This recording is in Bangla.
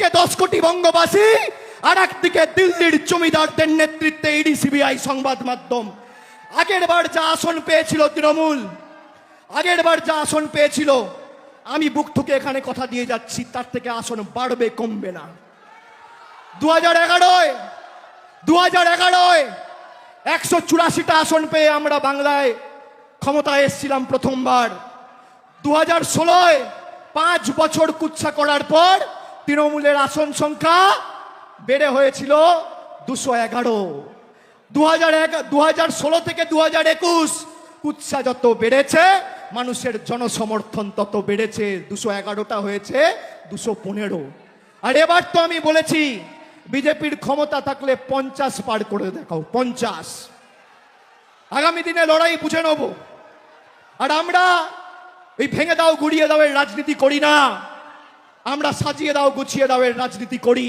একদিকে দশ কোটি বঙ্গবাসী আর একদিকে দিল্লির জমিদারদের নেতৃত্বে ইডি, সিবিআই সংবাদ মাধ্যম। আগের বার যা আসন পেয়েছিল তৃণমূল, আগের বার যা আসন পেয়েছিল, আমি বুক ঠুকে এখানে কথা দিয়ে যাচ্ছি, তার থেকে আসন বাড়বে, কমবে না। দু হাজার এগারোয় দু হাজার এগারোয় একশো চুরাশিটা আসন পেয়ে আমরা বাংলায় ক্ষমতায় এসেছিলাম প্রথমবার। দু হাজার ষোলোয় পাঁচ বছর কুচ্ছা করার পর তৃণমূলের আসন সংখ্যা বেড়ে হয়েছিল দুশো এগারো। দু হাজার দু হাজার ষোলো থেকে দু হাজার একুশ কুচ্ছা যত বেড়েছে, মানুষের জনসমর্থন তত বেড়েছে। দুশো এগারোটা হয়েছে, দুশো পনেরো। আর এবার তো আমি বলেছি, বিজেপির ক্ষমতা থাকলে পঞ্চাশ পার করে দেখাও, পঞ্চাশ। আগামী দিনে লড়াই বুঝে নেব। আর আমরা এই ভেঙে দাও, গুড়িয়ে দাও রাজনীতি করি না। আমরা সাজিয়ে দাও গুছিয়ে দাও এর রাজনীতি করি।